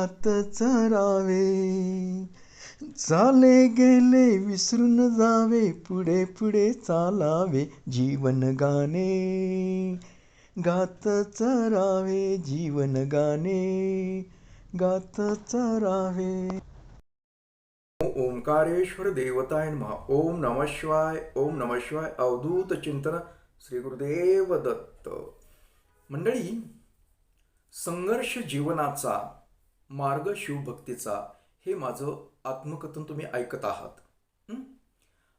आत चरावे चाले गेले विसरून जावे पुढे पुढे चालावे जीवन गाणे. गात चरावे जीवन गाणे. गात चरावे ओंकारेश्वर देवताय महा ओम नम शिवाय ओम नम शिवाय अवधूत चिंतन श्री गुरुदेव दत्त. मंडळी संघर्ष जीवनाचा मार्ग शिवभक्तीचा हे माझं आत्मकथन तुम्ही ऐकत आहात.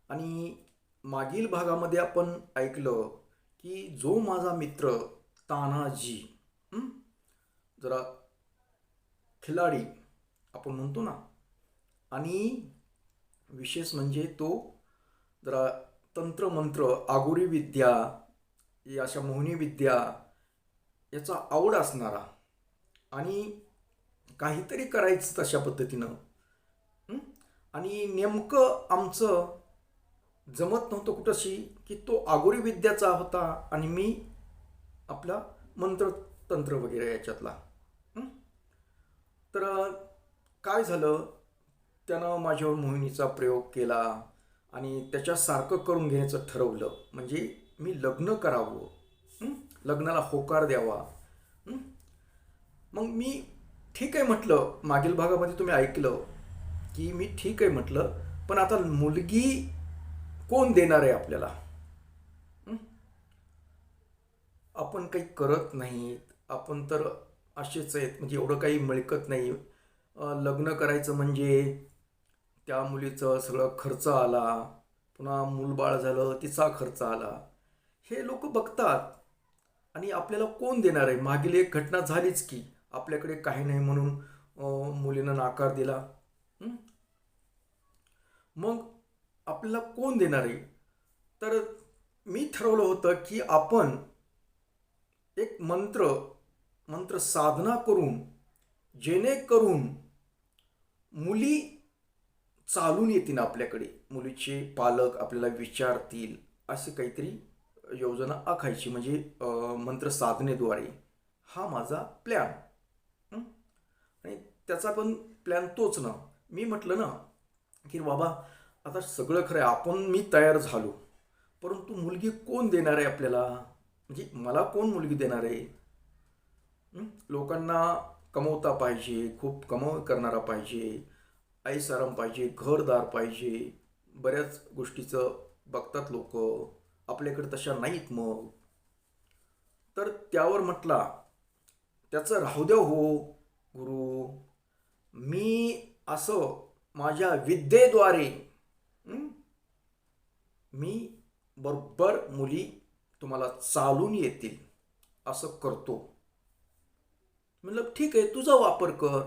आणि मागील भागामध्ये आपण ऐकलं की जो माझा मित्र तानाजी जरा खिलाडी आपण म्हणतो ना. आणि विशेष म्हणजे तो जरा तंत्रमंत्र आगोरी विद्या या अशा मोहनी विद्या याचा आवड असणारा आणि काहीतरी करायचं तशा पद्धतीनं. आणि नेमकं आमचं जमत नव्हतं कुठंशी की तो आगोरी विद्याचा होता आणि मी आपला मंत्र तंत्र वगैरे याच्यातला. तर काय झालं? त्यानं माझ्यावर मोहिनीचा प्रयोग केला आणि त्याच्यासारखं करून घेण्याचं ठरवलं. म्हणजे मी लग्न करावं. लग्नाला होकार द्यावा. मग मी ठीक आहे म्हटलं मागील भागामध्ये तुम्ही ऐकलं की मी ठीक आहे म्हटलं पण आता मुलगी कोण देणार आहे आपल्याला? आपण काही करत नाहीत आपण तर असेच आहेत म्हणजे एवढं काही मिळकत नाही. लग्न करायचं म्हणजे त्या मुलीचं सगळं खर्च आला पुन्हा मूलबाळ झालं तिचा खर्च आला. हे लोक बघतात. आणि आपल्याला कोण देणार आहे? मागील एक घटना झालीच की. आपल्याकडे काही नाही म्हणून मुलींना मुलीनं नाकार दिला. मग आपल्याला कोण देणार आहे? तर मी ठरवलं होतं की आपण एक मंत्र मंत्र साधना करून जेणेकरून मुली चालून येतील आपल्याकडे. मुलीचे पालक आपल्याला विचारतील असे काहीतरी योजना आखायची. म्हणजे मंत्र साधनेद्वारे. हा माझा प्लॅन त्याचा पण प्लॅन तोच ना. मी म्हटलं ना की बाबा आता सगळं खरं आहे आपण मी तयार झालो. परंतु मुलगी कोण देणार आहे आपल्याला? म्हणजे मला कोण मुलगी देणार आहे? लोकांना कमवता पाहिजे खूप कमव करणारा पाहिजे ऐसाराम पाहिजे घरदार पाहिजे. बऱ्याच गोष्टीचं बघतात लोक. आपल्याकडे तशा नाहीत मग. तर त्यावर म्हटला त्याचं राहू द्या हो गुरु. मी असं माझ्या विद्येद्वारे मी बरोबर मुली तुम्हाला चालून येतील असं करतो. म्हणलं ठीक आहे तुझा वापर कर.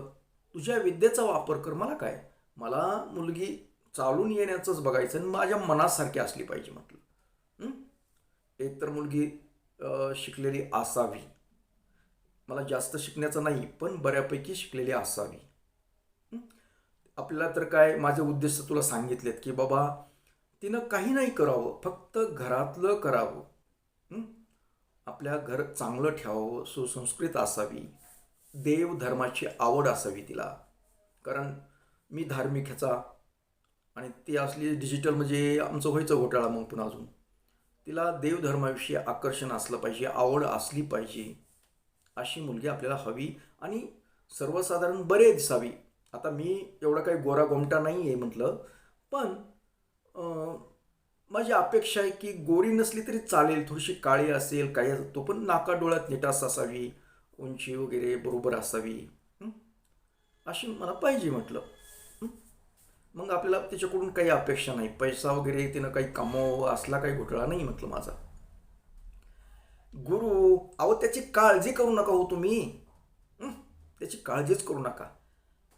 तुझ्या विद्येचा वापर कर. मला काय? मला मुलगी चालून येण्याचंच बघायचं आणि माझ्या मनासारखी असली पाहिजे म्हटलं. एक तर मुलगी शिकलेली असावी. मला जास्त शिकण्याचं नाही पण बऱ्यापैकी शिकलेली असावी. आपल्याला तर काय माझे उद्देश तुला सांगितलेत की बाबा तिनं काही नाही करावं फक्त घरातलं करावं. आपल्या घर चांगलं ठेवावं सुसंस्कृत असावी देवधर्माची आवड असावी तिला. कारण मी धार्मिक ह्याचा आणि ती असली डिजिटल म्हणजे आमचं व्हायचं घोटाळा मग पुन्हा अजून. तिला देवधर्माविषयी आकर्षण असलं पाहिजे आवड असली पाहिजे अशी मुलगी आपल्याला हवी आणि सर्वसाधारण बरे दिसावी. आता मी एवढा काही गोरा गोमटा नाही आहे म्हटलं पण माझी अपेक्षा आहे की गोरी नसली तरी चालेल थोडीशी काळी असेल काही असेल तो पण नाका डोळ्यात निटास असावी उंची वगैरे बरोबर असावी अशी मला पाहिजे म्हटलं मग आपल्याला त्याच्याकडून काही अपेक्षा नाही पैसा वगैरे तिनं काही कमाव असला काही घोटाळा नाही म्हटलं माझा. गुरु अहो त्याची काळजी करू नका हो तुम्ही त्याची काळजीच करू नका.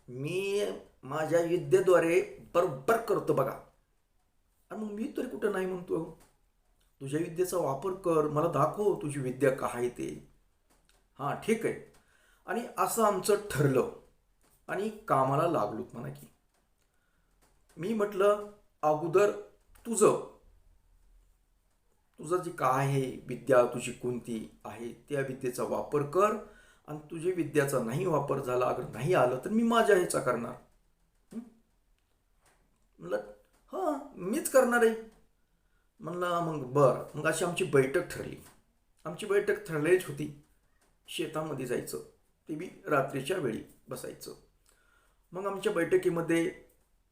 मी माझ्या विद्येद्वारे बरोबर करतो बघा. आणि मग मी तरी कुठं नाही म्हणतो? तुझ्या विद्येचा वापर कर मला दाखव तुझी विद्या काय आहे ते. हां ठीक आहे. आणि असं आमचं ठरलं. आणि कामाला लागलो म्हणा की. मी म्हटलं अगोदर तुझं तुझं जी काय आहे विद्या तुझी कोणती आहे त्या विद्येचा वापर कर. आणि तुझे विद्याचा नाही वापर झाला अगर नाही आलं तर मी माझ्या ह्याचा करणार. म्हणलं हां मीच करणार आहे. म्हणलं मग बरं. मग अशी आमची बैठक ठरली. आमची बैठक ठरलीच होती. शेतामध्ये जायचं. ते बी रात्रीच्या वेळी बसायचं. मग आमच्या बैठकीमध्ये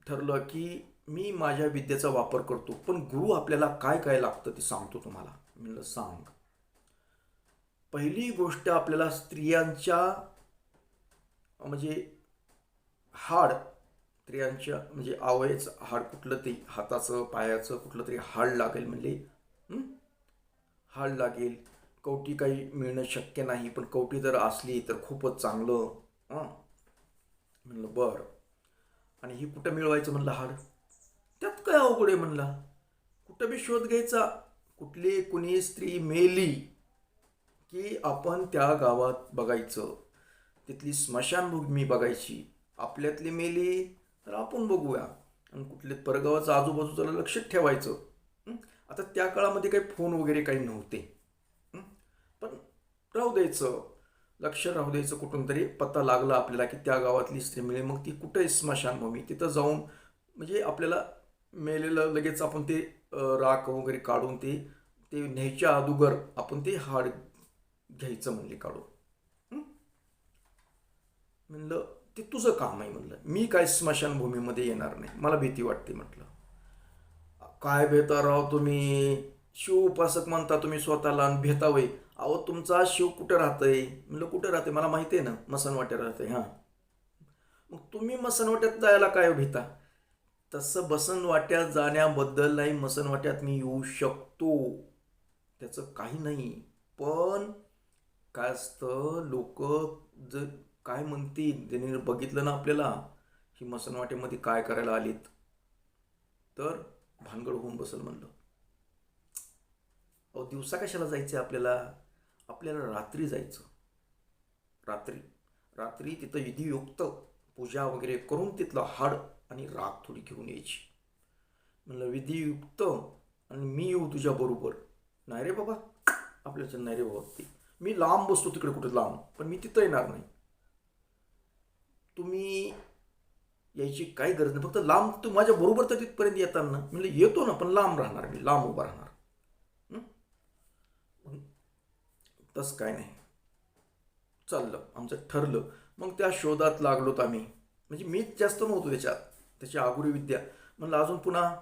ठरलं की मी माझ्या विद्येचा वापर करतो. पण गुरु आपल्याला काय काय लागतं ते सांगतो तुम्हाला. म्हणलं सांग. पहिली गोष्ट आपल्याला स्त्रियांच्या म्हणजे हाड स्त्रियांच्या म्हणजे आवयाचं हाड कुठलं ते हाताचं पायाचं कुठलं तरी हाड लागेल म्हणजे हाड लागेल. कवटी काही मिळणं शक्य नाही पण कवटी जर असली तर खूपच चांगलं म्हणलं बरं. आणि ही कुठं मिळवायचं म्हणलं हाड? त्यात काय अवघड आहे म्हणला? कुठं बी शोध घ्यायचा? कुठली कुणी स्त्री मेली की आपण त्या गावात बघायचं. तिथली स्मशानभूमी बघायची. आपल्यातली मेली तर आपण बघूया. आणि कुठले परगावाचं आजूबाजूचं लक्ष ठेवायचं. आता त्या काळामध्ये काही फोन वगैरे काही नव्हते. पण राहू द्यायचं. लक्ष राहू द्यायचं कुठून तरी पत्ता लागला आपल्याला की त्या गावातली स्त्री मिळेल मग ती कुठं आहे स्मशानभूमी तिथं जाऊन म्हणजे आपल्याला मेलेलं लगेच आपण ते राख वगैरे काढून ते ते न्यायच्या अगोदर आपण ते हाड घ्यायचं म्हणले काढून. म्हणलं ते तुझं काम आहे म्हणलं. मी काय स्मशानभूमीमध्ये येणार नाही. मला भीती वाटते म्हटलं. काय भेता राव तुम्ही? शिव उपासक म्हणता तुम्ही स्वतःला आणि अहो तुमचा शिव कुठं राहतंय? म्हणलं कुठं राहते मला माहिती आहे ना मसनवाट्यात राहते हां. मग तुम्ही मसनवाट्यात जायला काय हो भीता? तसं बसनवाट्यात जाण्याबद्दल नाही मसनवाट्यात मी येऊ शकतो. त्याचं काही नाही. पण काय असतं लोक जर काय म्हणतील ज्यांनी बघितलं ना आपल्याला की मसनवाटेमध्ये काय करायला आलीत तर भानगड होऊन बसल म्हणलं. अहो दिवसा कशाला जायचं आपल्याला? आपल्याला रात्री जायचं. रात्री. रात्री तिथं विधियुक्त पूजा वगैरे करून तिथलं हाड आणि राख थोडी घेऊन यायची. म्हणलं विधियुक्त आणि मी येऊ तुझ्या बरोबर. नाही रे बाबा. आपल्याच्या नाही रे बाबा. ते मी लांब बसतो तिकडे कुठे लांब पण मी तिथं येणार नाही. तुम्ही यायची काही गरज नाही फक्त लांब तू माझ्या बरोबर तर तिथपर्यंत येताना म्हणलं येतो ना पण लांब राहणार मी लांब उभा राहणार. तसं काय नाही. चाललं आमचं ठरलं. मग त्या शोधात लागलोत आम्ही. म्हणजे मीच जास्त नव्हतो त्याच्यात त्याची आगुरी विद्या. म्हणलं अजून पुन्हा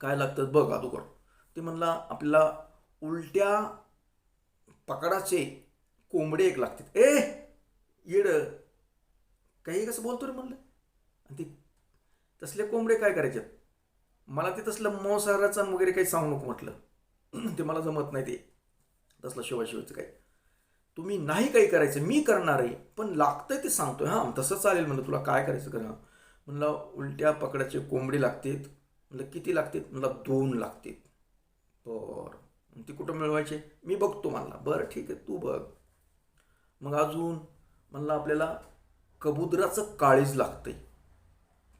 काय लागतं बघ अगोदर. ते म्हणला आपल्याला उलट्या पकडाचे कोंबडे एक लागतात. ए येड काही कसं बोलतो रे म्हणलं? आणि ते तसले कोंबडे काय करायचे? मला ते तसलं मोसाराचा वगैरे काही सांगू नको म्हटलं. ते मला जमत नाही ते. तसलं शिवाशिवायचं काही. तुम्ही नाही काही करायचं मी करणार आहे. पण लागतंय ते सांगतोय. हां तसं चालेल म्हणलं. तुला काय करायचं करा म्हणलं उलट्या पकडाचे कोंबडे लागतात. म्हणलं किती लागतात? म्हणलं दोन लागतात. बरं. ती कुठं मिळवायचे? मी बघतो म्हणला. बरं ठीक आहे तू बघ. मग अजून म्हणलं आपल्याला कबुतराचं काळीज लागतंय.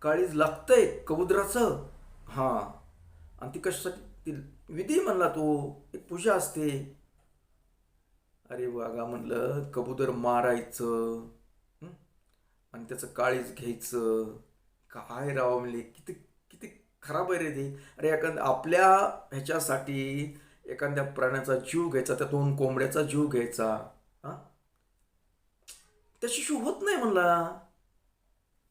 काळीज लागतंय कबुतराचं हां. आणि ती कशासाठी? ती विधी म्हणला तो. एक पूजा असते. अरे वागा म्हणलं कबूतर मारायचं. आणि त्याचं काळीज घ्यायचं. काय राव म्हणले किती किती खराब आहे रे ते. अरे एखाद आपल्या ह्याच्यासाठी एखाद्या प्राण्याचा जीव घ्यायचा त्या दोन कोंबड्याचा जीव घ्यायचा. हा? त्याच्याशिवाय होत नाही म्हणला.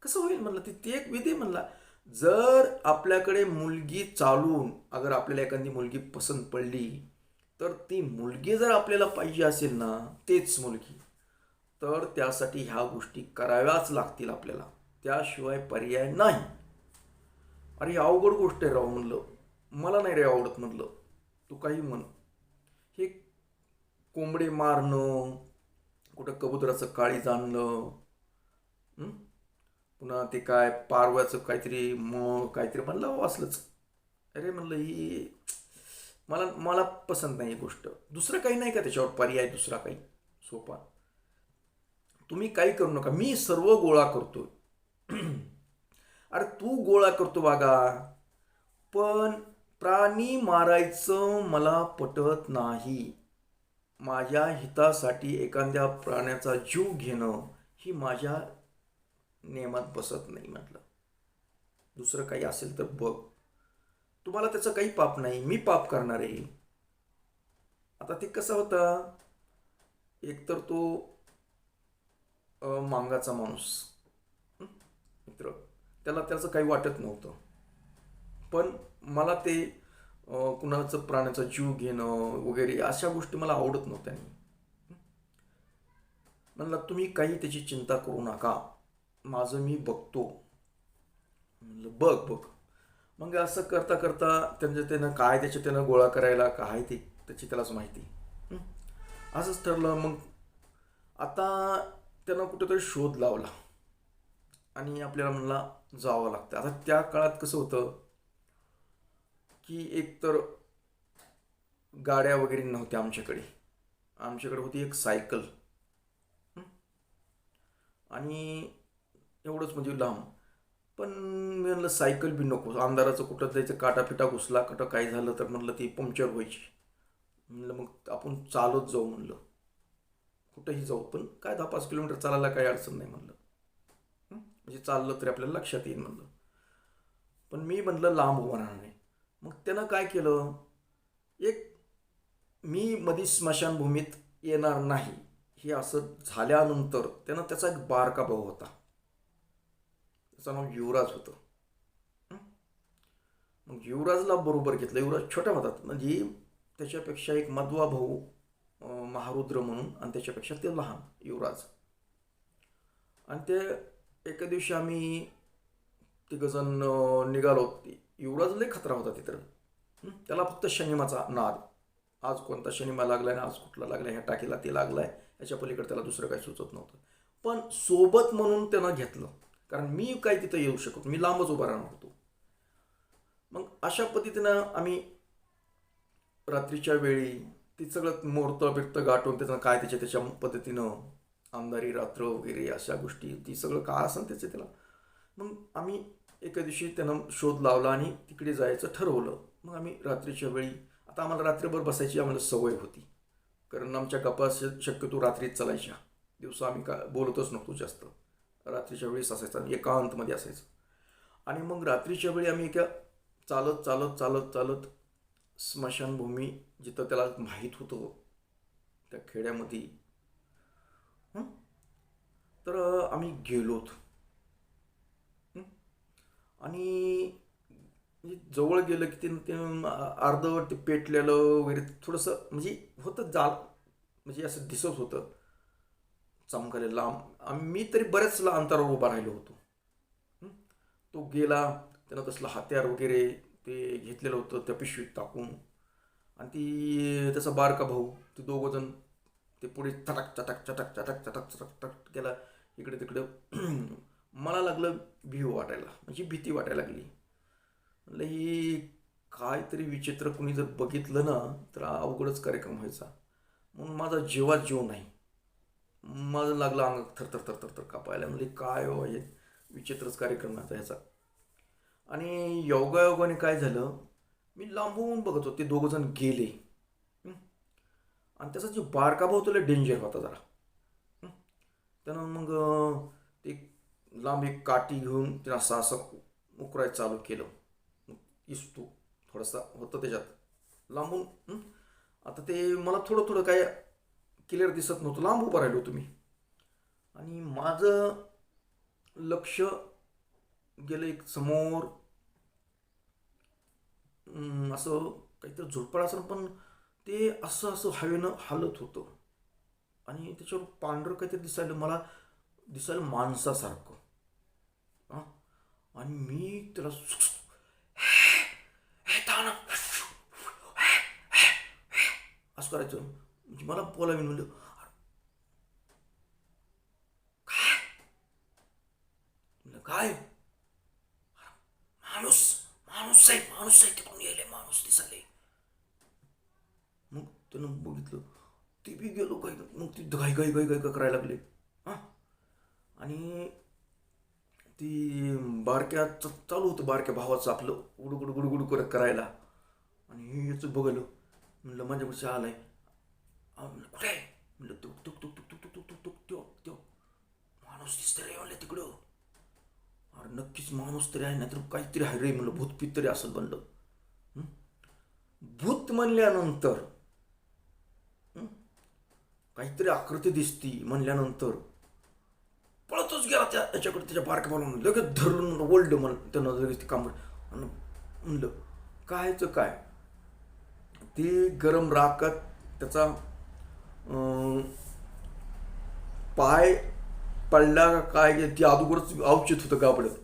कसं होईल म्हणलं? ती ती एक विधी म्हणला. जर आपल्याकडे मुलगी चालून अगर आपल्याला एखादी मुलगी पसंत पडली तर ती मुलगी जर आपल्याला पाहिजे असेल ना तेच मुलगी. तर त्यासाठी ह्या गोष्टी कराव्याच लागतील आपल्याला. त्याशिवाय पर्याय नाही. अरे अवघड गोष्ट आहे राव म्हणलं. मला नाही रे आवडत म्हणलं. तू काही म्हण. हे कोंबडे मारणं कुठं कबुतराचं काळी जाणणं पुन्हा ते काय पारव्याचं काहीतरी मग काहीतरी म्हणलं असलंच. अरे म्हणलं ही मला मला पसंत नाही ही गोष्ट. दुसरं काही नाही का त्याच्यावर पर्याय दुसरा काही? सोपा. तुम्ही काही करू नका. मी सर्व गोळा करतो अरे तू गोळा करतो बागा पण प्राणी मारायचं मला पटत नाही. माझ्या हितासाठी एखाद्या प्राण्याचा जीव घेणं ही माझ्या नियमात बसत नाही म्हटलं. दुसरं काही असेल तर बघ. तुम्हाला त्याचं काही पाप नाही. मी पाप करणार आहे. आता ते कसं होतं? एकतर तो मांगाचा माणूस. मित्र. त्याला त्याचं काही वाटत नव्हतं. पण मला ते कुणाचं प्राण्याचा जीव घेणं वगैरे अशा गोष्टी मला आवडत नव्हत्या. म्हणलं तुम्ही काही त्याची चिंता करू नका. माझं मी बघतो. म्हणलं बघ बघ. मग असं करता करता त्यांचं त्यानं काय त्याच्या त्यानं गोळा करायला काय ते त्याची त्यालाच माहिती. असंच ठरलं. मग आता त्यानं कुठेतरी शोध लावला. आणि आपल्याला म्हणला जावं लागतं. आता त्या काळात कसं होतं की एकतर गाड्या वगैरे नव्हत्या आमच्याकडे. आमच्याकडे होती एक सायकल. आणि एवढंच म्हणजे लांब. पण मी म्हणलं सायकल बी नको. अंधाराचं कुठं जायचं काटापिटा घुसला कुठं काय झालं तर म्हणलं ती पंक्चर व्हायची. म्हणलं मग आपण चालत जाऊ म्हणलं. कुठंही जाऊ पण काय दहा पाच किलोमीटर चालायला काही अडचण नाही म्हणलं. म्हणजे चाललं तरी आपल्याला लक्षात येईल म्हणलं. पण मी म्हणलं लांब उभं राहणार नाही. मग त्यानं काय केलं? एक मी मधी स्मशानभूमीत येणार नाही. हे असं झाल्यानंतर त्यानं त्याचा एक बारका भाऊ होता. त्याचं नाव युवराज होतं. मग युवराजला बरोबर घेतलं. युवराज छोट्या होतात म्हणजे त्याच्यापेक्षा एक मधवा भाऊ महारुद्र म्हणून आणि त्याच्यापेक्षा ते लहान युवराज. आणि ते एका दिवशी आम्ही तिघजण निघालो. होती युवराज लय खतरा होता तिथं. त्याला फक्त शनिमाचा नाद. आज कोणता शनिमा लागलाय ना आज कुठला लागलाय ह्या टाकीला ते लागलाय याच्या पलीकडे त्याला दुसरं काही सुचत नव्हतं. पण सोबत म्हणून त्यानं घेतलं. कारण मी काय तिथं येऊ शकतो मी लांबच उभा राहणार होतो. मग अशा पद्धतीनं आम्ही रात्रीच्या वेळी ती सगळं मोरतं बिरतं गाठून त्याचं काय त्याच्या त्याच्या पद्धतीनं आमदारी रात्र वगैरे अशा गोष्टी ती सगळं काय असेल त्याचं त्याला? मग आम्ही एका दिवशी त्यानं शोध लावला आणि तिकडे जायचं ठरवलं. मग आम्ही रात्रीच्या वेळी आता आम्हाला रात्रभर बसायची आम्हाला सवय होती. कारण आमच्या गप्पा शक्यतो रात्रीत चालायच्या. दिवसा आम्ही का बोलतच नव्हतो जास्त. रात्रीच्या वेळेस असायचं एकांतमध्ये असायचं. आणि मग रात्रीच्या वेळी आम्ही एका चालत चालत चालत चालत स्मशानभूमी जिथं त्याला माहीत होतं त्या खेड्यामध्ये तर आम्ही गेलोत आणि म्हणजे जवळ गेलं की ते अर्धवट ते पेटलेलं वगैरे थोडंसं म्हणजे होतं जाल म्हणजे असं दिसत होतं. चमकाले लांब. मी तरी बऱ्याच अंतरावर उभा राहिलो होतो. तो गेला त्यानं तसलं हत्यार वगैरे ते घेतलेलं होतं त्या पिशवीत टाकून. आणि ती त्याचा बारका भाऊ ते दोघं जण ते पुढे चटक चटक चटक चटक चटक चटक चटक गेला. इकडे तिकडे. मला लागलं भीव वाटायला म्हणजे भीती वाटायला लागली. म्हटलं ही काहीतरी विचित्र कुणी जर बघितलं ना तर अवघडच कार्यक्रम व्हायचा. म्हणून माझा जीवात जीव नाही. माझं लागलं अंग थरथर थरथर थर कापायला. म्हणजे काय हो हे विचित्रच कार्यक्रम आहे ह्याचा. आणि योगायोगाने काय झालं मी लांबून बघत होते दोघं जण गेले. आणि त्याचा जो बारकाभाव भाऊ डेंजर होता जरा. त्यानं मग ते लांब एक काठी घेऊन तिनं असं असं उकरायचं चालू केलं. इसतो थोडासा होतं त्याच्यात. लांबून आता ते मला थोडं थोडं काय क्लिअर दिसत नव्हतं. लांब उभं राहिलो तुम्ही आणि माझं लक्ष गेलं एक समोर असं काहीतरी झोडपड असं पण ते असं असं हवेनं हालत होतं. आणि त्याच्यावर पांढरं काहीतरी दिसायला मला दिसायला माणसासारखं. आणि मी त्याला हे असं करायचं. म्हणजे मला बोलावी म्हणलं काय? म्हणलं काय? माणूस माणूस आहे माणूस आहे तिकडून येले माणूस दिसाले मग त्यानं बघितलं ते बी गेलो काही मग ती घाई घाई घाई घाई करायला लागले. हां? आणि ती बारक्या चालू होतं बारक्या भावाचं आपलं गुडू गुडू गुडू करत करायला. आणि हे याचं बघलं म्हणलं माझ्यापाशी आलाय. म्हणलं, कुठे आहे? म्हणलं तुक तुक तुक तुक तुक तुक तुक तुक तुक त्यो त्यो. माणूस दिसतं रे म्हणलं तिकडं. अरे नक्कीच माणूस तरी आहे नाहीतर काहीतरी आहे रे म्हणलं. भूतपीत तरी असं बनलं. भूत म्हणल्यानंतर काहीतरी आकृती दिसती म्हणल्यानंतर पळतच गेला त्या याच्याकडे त्याच्या बारक्या म्हणून लगेच धरून म्हणलं ओल्ड म्हण त्यानं लगेच ते कांबड आणि म्हणलं कायचं काय ते गरम राखात त्याचा पाय पडला काय ती अगोदरच अवचित होतं गाबडत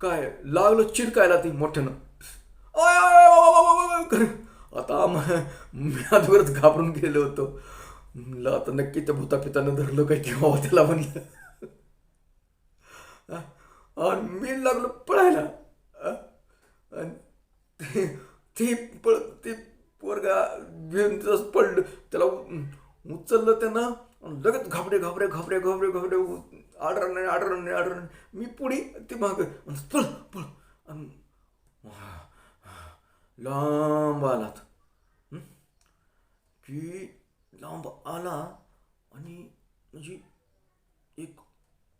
काय लागलं चिरकायला ती मोठ्यानं आता मी अगोदरच घाबरून गेलो होतो म्हणलं आता नक्की त्या भूतापितानं धरलं काय किंवा त्याला म्हणलं. आणि मी लागलो पळायला. आणि ते पळ ते पोरगा भिऊन तसंच पडलं. त्याला उचललं त्यानं लगेच घाबरे घाबरे घाबरे घाबरे घाबरे आडर नाही आडर नाही आडर नाही मी पुढे ते माग पळ पळ. आणि लांब आलात. की लांब आला आणि म्हणजे एक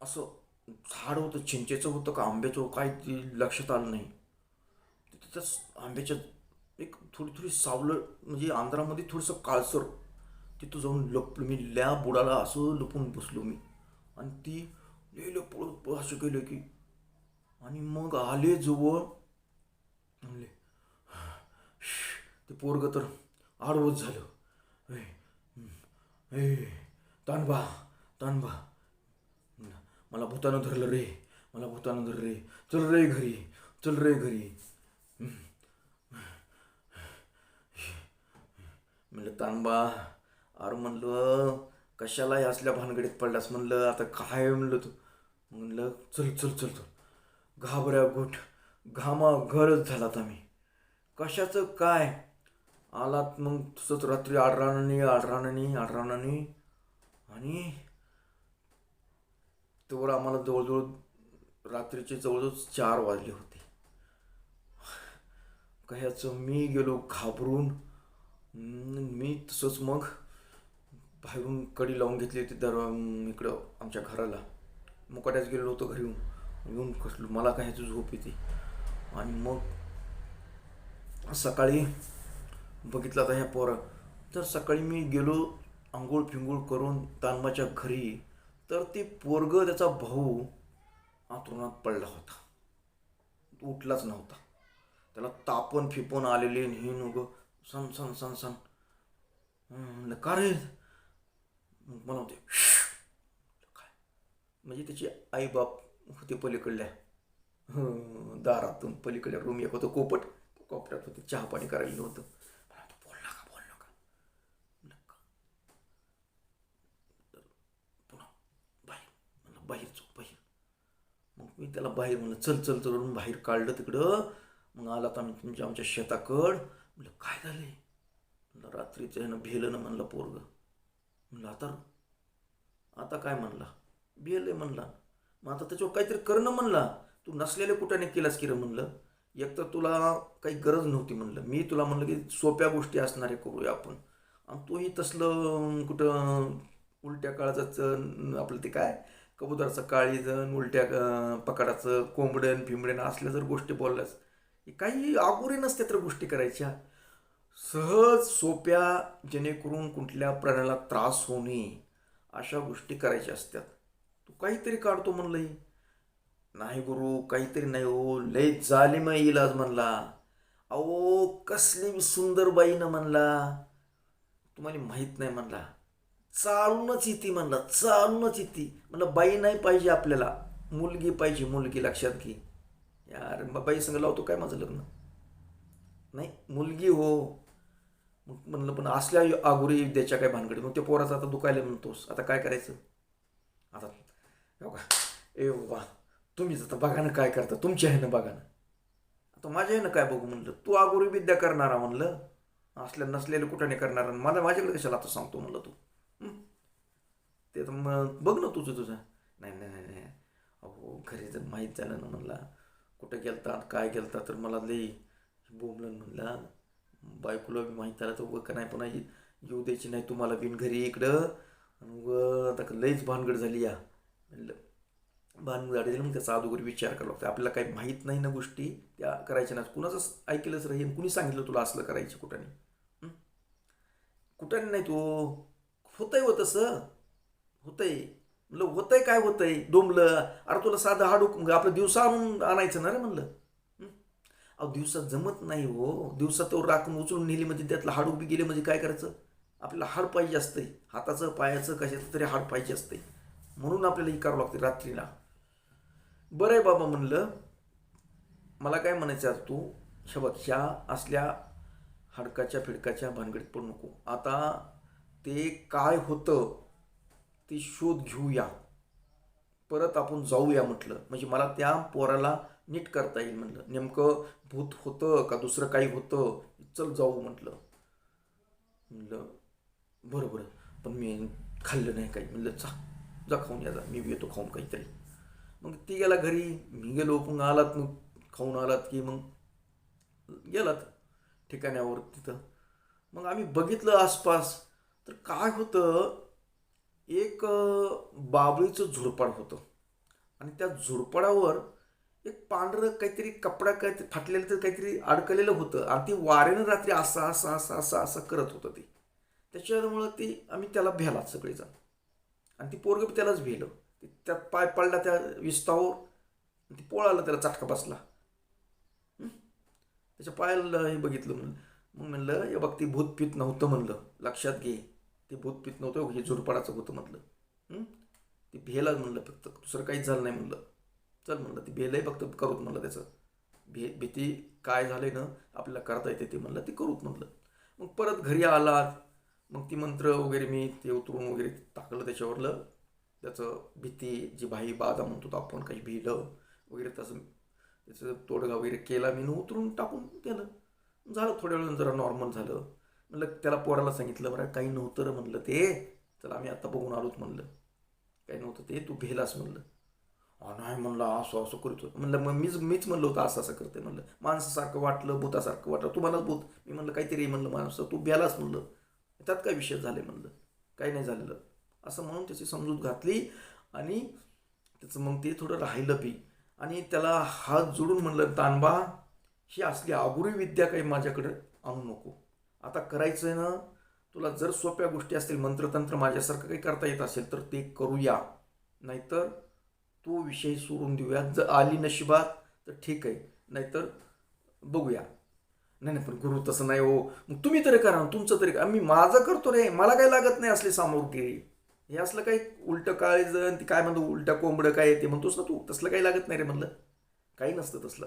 असं झाड होतं चिंचेचं होतं का आंब्याचं काय ते लक्षात आलं नाही. तिथं आंब्याच्या एक थोडी थोडी सावलं म्हणजे आंध्रामध्ये थोडंसं काळसर तिथं जाऊन लपलो मी ल्या बुडाला असं लपून बसलो मी. आणि ती लिहिलं पळत पळत असं केलं की आणि मग आले जवळ म्हणले ते पोरग तर आडवत झालं. ए, तानबा तानबा मला भूतानं धरलं रे मला भूतानं धरलं रे. चल रे घरी चल रे घरी. म्हणलं तानबा अरे म्हणलं कशाला या असल्या भानगडीत पडलास म्हणलं आता काय म्हणलं तू? म्हणलं चल चल चल चल. घाबऱ्या गुठ घामा घरच झालात आम्ही. कशाचं काय? आलात मग तसंच रात्री आडराणानी आडराणानी आडराणानी आणि तेवढं आम्हाला जवळजवळ रात्रीचे जवळजवळ चार वाजले होते. कह्याचं मी गेलो घाबरून. मी तसंच मग बाहेरून कडी लावून घेतली होती दर इकडं आमच्या घराला. मुकाट्याच गेलेलो होतो घरी येऊन. येऊन कसलो मला काय ह्याची झोप येते. आणि मग सकाळी बघितलं आता ह्या पोरं. तर सकाळी मी गेलो आंघोळ फिंगोळ करून तानमाच्या घरी. तर ते पोरग त्याचा भाऊ आतुरणात पडला होता. उठलाच नव्हता. त्याला तापण फिपण आलेले हे नुग सन सन सन सन म्हणलं का रे? मला होते काय? म्हणजे त्याची आई बाप होते पलीकडल्या. दारातून पलीकडल्या रूम एक होतं कोपट. कोपऱ्यात होते चहा पाणी करायला नव्हतं मला म्हणतो, बोल नका बोल नका म्हणलं, "का?" तर पुन्हा बाहेर म्हणलं बाहेर चो बाहेर मग मी त्याला बाहेर म्हणलं चल चल चल म्हणून बाहेर काढलं तिकडं. मग आला तर आम्ही तुमच्या आमच्या शेताकड. म्हटलं काय झाले म्हणलं रात्रीचं ह्यानं भेलं ना म्हणलं पोरग. म्हणलं आता आता काय म्हणला? भेलं म्हणला. मग आता त्याच्यावर काहीतरी करणं म्हणला. तू नसलेले कुठाने केलास की रे म्हणलं. एक तर तुला काही गरज नव्हती म्हणलं. मी तुला म्हणलं की सोप्या गोष्टी असणारे करूया आपण. आणि तोही तसलं कुठं उलट्या काळाचं आपलं ते काय? कबुतराचं काळीजण उलट्या पकडाचं कोंबड्यान फिंबड्यान असल्या जर गोष्टी बोलल्यास काही आगोरी नसते तर गोष्टी करायच्या. सहज सोप्या जेणेकरून कुठल्या प्राण्याला त्रास होणे अशा गोष्टी करायच्या असतात तू काहीतरी काढतो म्हणलंय. नाही गुरु काहीतरी नाही हो. लय जालिम इलाज म्हणला. अहो कसली सुंदर बाईनं म्हणला. तुम्हाला माहीत नाही म्हणला. चालूनच येते म्हणलं चालूनच येते. म्हणलं बाई नाही पाहिजे आपल्याला. मुलगी पाहिजे मुलगी लक्षात घे. यार बाई संग लावतो काय माझं लग्न? नाही मुलगी हो. मग म्हणलं पण असल्या आगुरी द्यायच्या काय भानगडी? मग त्या पोराचं आता दुखायला म्हणतोस. आता काय करायचं? आता हो का ए वा तुम्हीच आता बघा ना काय करता. तुमची आहे ना बघा ना. आता माझ्या आहे ना काय बघू म्हणलं? तू आगोरी विद्या करणारा म्हणलं. असल्या नसलेलं कुठं नाही आणि मला माझ्याकडे कशाला आता सांगतो म्हणलं तू? ते तर मग बघ ना तुझं तुझं. नाही नाही नाही नाही. अहो घरी जर माहीत झालं ना म्हणला कुठं गेलतात काय गेलता तर मला लई बोंबलं म्हणला बायकोला बी माहीत झालं तर उगं का नाही पण येऊ द्यायची नाही तुम्हाला बिन घरी इकडं. व आता लईच भानगड झाली या. म्हणलं भानगड झाली मग त्याचा अगोदर विचार करावा लागतो. आपल्याला काही माहीत नाही ना गोष्टी त्या करायच्या ना कुणाचंच ऐकलंच राहील कुणी सांगितलं तुला असलं करायचं कुठाने नाही? कुठाने नाही तो? होतंय व तसं. होतंय. म्हणलं होतंय काय होतंय? डोंबलं. अरे तुला साधं हाडूक आपलं दिवसा आणून आणायचं ना रे म्हणलं. अहो दिवसात जमत नाही हो. दिवसात तो राखून उचलून नेली म्हणजे त्यातलं हाडूक बी गेले म्हणजे काय करायचं? आपल्याला हाड पाहिजे असतंय. हाताचं पायाचं कशाचं तरी हाड पाहिजे असतंय. म्हणून आपल्याला हे करावं लागते रात्रीला. बरं आहे बाबा म्हणलं. मला काय म्हणायचं आहे तू? शबक ह्या असल्या हाडकाच्या फिडकाच्या भानगडीत पण नको. आता ते काय होतं? ते शोध घेऊया. परत आपण जाऊया म्हटलं. म्हणजे मला त्या पोराला नीट करता येईल म्हटलं नेमकं भूत होतं का दुसरं काही होतं? चल जाऊ म्हटलं. म्हणलं बरं बरं. पण मी खाल्लं नाही काही. म्हणलं जा जा खाऊन या जा. मी येतो खाऊन काहीतरी. मग ती गेला घरी. मी गेलो मग आलात मग. खाऊन आलात की मग गेलात ठिकाण्यावर तिथं. मग आम्ही बघितलं आसपास. तर काय होतं? एक बाबळीचं झुडपाड होतं. आणि त्या झुरपाडावर एक पांढरं काहीतरी कपडा काहीतरी फाटलेलं तर काहीतरी अडकलेलं होतं. आणि ती वाऱ्यानं रात्री असं असं असं असं असं करत होतं ते. त्याच्यामुळं ती आम्ही त्याला भ्याला सगळेजण. आणि ती पोरग बी त्यालाच भेलं त्यात पाय पडला त्या विस्तावर ती पोळाला त्याला चटका बसला. त्याच्या पायाला हे बघितलं म्हणलं. मग म्हणलं हे बघ ती भूतपीत नव्हतं म्हणलं. लक्षात घे. ते भूतपीत नव्हतं हे झुरपाडाचं होतं म्हटलं. ते भेलाच भेला म्हणलं फक्त. दुसरं काहीच झालं नाही म्हणलं. चल म्हणलं ती भेलही फक्त करूत म्हणलं त्याचं. भे भीती काय झालंय ना आपल्याला करता येते ते म्हणलं ते करूत म्हटलं मग परत घरी आलात मग ती मंत्र वगैरे मी ते उतरून वगैरे टाकलं त्याच्यावरलं. त्याचं भीती जी भाई बाधा म्हणतो आपण काही भिलं वगैरे तसं त्याचं तोडगा वगैरे केला मी न उतरून टाकून केलं. झालं थोड्या वेळानं जरा नॉर्मल झालं. म्हणलं त्याला पोराला सांगितलं बरं काही नव्हतं रे म्हणलं ते. चला आम्ही आता बघून आलोत म्हणलं. काही नव्हतं ते तू भेलास म्हणलं. नाही म्हणलं असं असं करतो म्हणलं मग मीच मीच म्हणलं होतं असं असं करते म्हणलं. माणसासारखं वाटलं भूतासारखं वाटलं तू मलाच भूत. मी म्हणलं काहीतरी म्हणलं माणसं तू भेलास म्हणलं. त्यात काय विषय झाले म्हणलं. काही नाही झालेलं. असं म्हणून त्याची समजूत घातली आणि त्याचं मग ते थोडं राहिलं बी. आणि त्याला हात जोडून म्हणलं तानबा ही असली आगुरी विद्या काही माझ्याकडे आणू नको. आता करायचं आहे ना तुला जर सोप्या गोष्टी असतील मंत्रतंत्र माझ्यासारखं काही करता येत असेल तर ते करूया. नाहीतर तो विषय सोडून देऊया. जर आली नशिबात तर ठीक आहे. नाहीतर बघूया. नाही नाही पण गुरु तसं नाही हो. मग तुम्ही तरी करा तुमचं तरी मी माझं करतो रे. मला काही लागत नाही असली सामोरगिरी हे असलं काही उलटं काळीज ती काय म्हणतो उलटं कोंबडं काय ते म्हणतोस ना तू. तसलं काही लागत नाही रे म्हणलं. काही नसतं तसलं.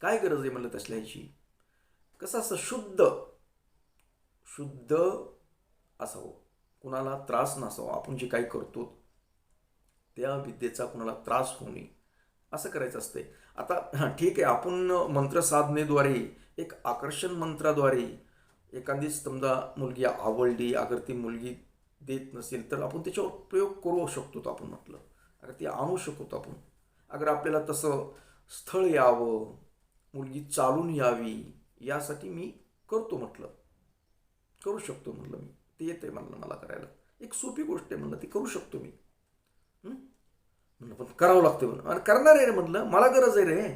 काय गरज आहे म्हणलं तसल्या ह्याची? कसं असं शुद्ध. शुद्ध असावं. कुणाला त्रास नसावा. आपण जे काही करतो त्या विद्येचा कुणाला त्रास होऊ नये. असं करायचं असते आता हां ठीक आहे. आपण मंत्रसाधनेद्वारे एक आकर्षण मंत्राद्वारे एखादी समजा मुलगी आवडली अगर ती मुलगी देत नसेल तर आपण त्याच्यावर प्रयोग करू शकतो आपण म्हटलं. अगर ती आणू शकतो आपण. अगर आपल्याला तसं स्थळ यावं मुलगी चालून यावी यासाठी मी करतो म्हटलं. करू शकतो म्हटलं मी. ते येते म्हणलं मला करायला. एक सोपी गोष्ट आहे म्हणलं ती करू शकतो मी. म्हणलं पण करावं लागतं म्हणलं. आणि करणार आहे रे म्हटलं मला गरज आहे रे.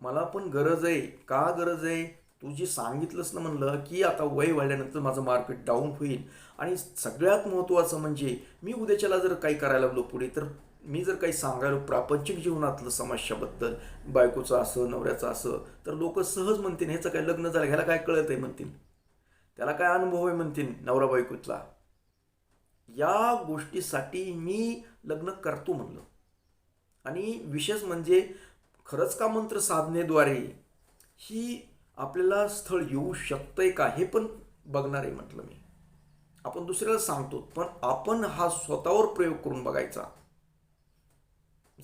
मला पण गरज आहे. का गरज आहे? तू जी सांगितलंस ना म्हणलं की आता वय वाढल्यानंतर माझं मार्केट डाऊन होईल. आणि सगळ्यात महत्त्वाचं म्हणजे मी उद्याच्याला जर काही करायला लागलो पुढे तर मी जर काही सांगायलो प्रापंचिक जीवनातलं समस्याबद्दल बायकोचं असं नवऱ्याचं असं तर लोक सहज म्हणतील ह्याचं काय लग्न झालं ह्याला काय कळत आहे म्हणतील. त्याला काय अनुभव आहे म्हणतील नवरा बायकोतला या गोष्टीसाठी मी लग्न करतो म्हणलं. आणि विशेष म्हणजे खरंच का मंत्र साधनेद्वारे ही आपल्याला स्थळ येऊ शकतंय का हे पण बघणार आहे म्हटलं मी. आपण दुसऱ्याला सांगतो पण आपण हा स्वतःवर प्रयोग करून बघायचा.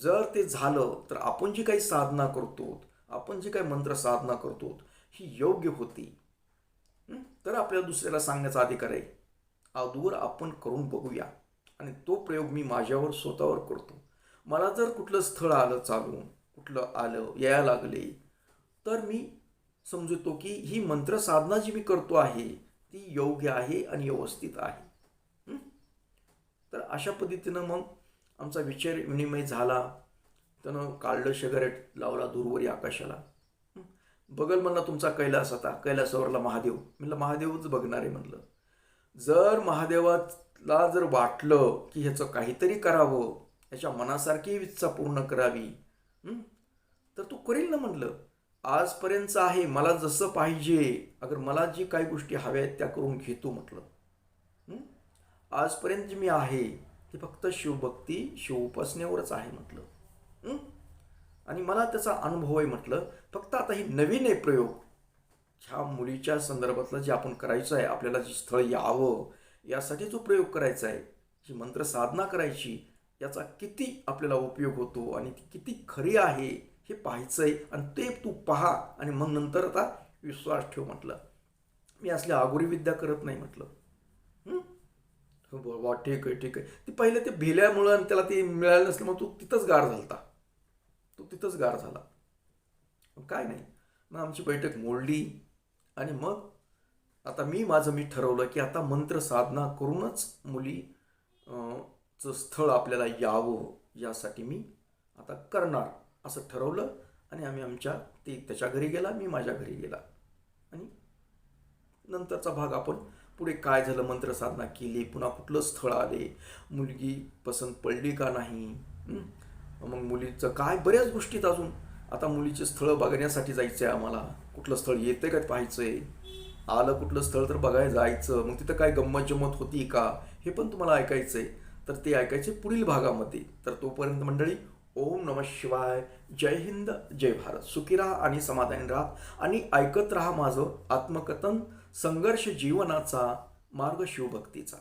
जर ते झालं तर आपण जी काही साधना करतो आपण जी काही मंत्र साधना करतो ही योग्य होती. तर आपल्याला दुसऱ्याला सांगण्याचा अधिकार आहे. अगोदर आपण करून बघूया. आणि तो प्रयोग मी माझ्यावर स्वतःवर करतो. मला जर कुठलं स्थळ आलं चालून कुठलं आलं यायला लागले तर मी समजतो की ही मंत्रसाधना जी मी करतो आहे ती योग्य आहे आणि व्यवस्थित आहे. तर अशा पद्धतीनं मग आमचा विचार विनिमय झाला. त्यानं काढलं शगरेट लावला दूरवरी आकाशाला. बगल म्हणला तुमचा कैलास आता कैलासावरला महादेव. म्हणलं महादेवच बघणार आहे म्हणलं. जर महादेवाला जर वाटलं की ह्याचं काहीतरी करावं ह्याच्या मनासारखी इच्छा पूर्ण करावी तर तू करेल ना म्हणलं. आजपर्यंत आहे मला जसं पाहिजे अगर मला जी काही गोष्टी हव्या आहेत त्या करून घेतो म्हटलं. आजपर्यंत जे मी आहे ते फक्त शिवभक्ती शिवउपासनेवरच आहे म्हटलं. आणि मला त्याचा अनुभव आहे म्हटलं फक्त आता ही नवीन आहे प्रयोग. ह्या मुलीच्या संदर्भातलं जे आपण करायचं आहे आपल्याला जे स्थळ यावं यासाठी जो प्रयोग करायचा आहे जी मंत्र साधना करायची याचा किती आपल्याला उपयोग होतो आणि ती किती खरी आहे हे पाहायचं आहे आणि ते तू पहा आणि मग नंतर आता विश्वास ठेव म्हटलं. मी असल्या आगोरी विद्या करत नाही म्हटलं. हो? वा ठीक आहे ठीक आहे. ती पहिले ते भिल्यामुळं आणि त्याला ते मिळालं नसल्यामुळे तू तिथंच गार झालता. तिथंच गार झाला. काय नाही. मग आमची बैठक मोडली आणि मग आता मी माझं मी ठरवलं की आता मंत्र साधना करूनच मुली चं स्थळ आपल्याला यावं यासाठी मी आता करणार असं ठरवलं आणि आम्ही आमच्या ते त्याच्या घरी गेला मी माझ्या घरी गेला. आणि नंतरचा भाग आपण पुढे काय झालं मंत्र साधना केली पुन्हा कुठलं स्थळ आले मुलगी पसंत पडली का नाही? मग मुलीचं काय? बऱ्याच गोष्टीत अजून. आता मुलीचे स्थळं बघण्यासाठी जायचं आहे आम्हाला. कुठलं स्थळ येते का पाहायचं आहे आलं कुठलं स्थळ तर बघायला जायचं. मग तिथं काय गंमत जम्मत होती का? हे पण तुम्हाला ऐकायचं आहे तर ते ऐकायचे पुढील भागामध्ये. तर तोपर्यंत मंडळी ओम नम शिवाय. जय हिंद जय भारत. सुखी राहा आणि समाधानी राहा. आणि ऐकत राहा माझं आत्मकथन संघर्ष जीवनाचा मार्ग शिवभक्तीचा.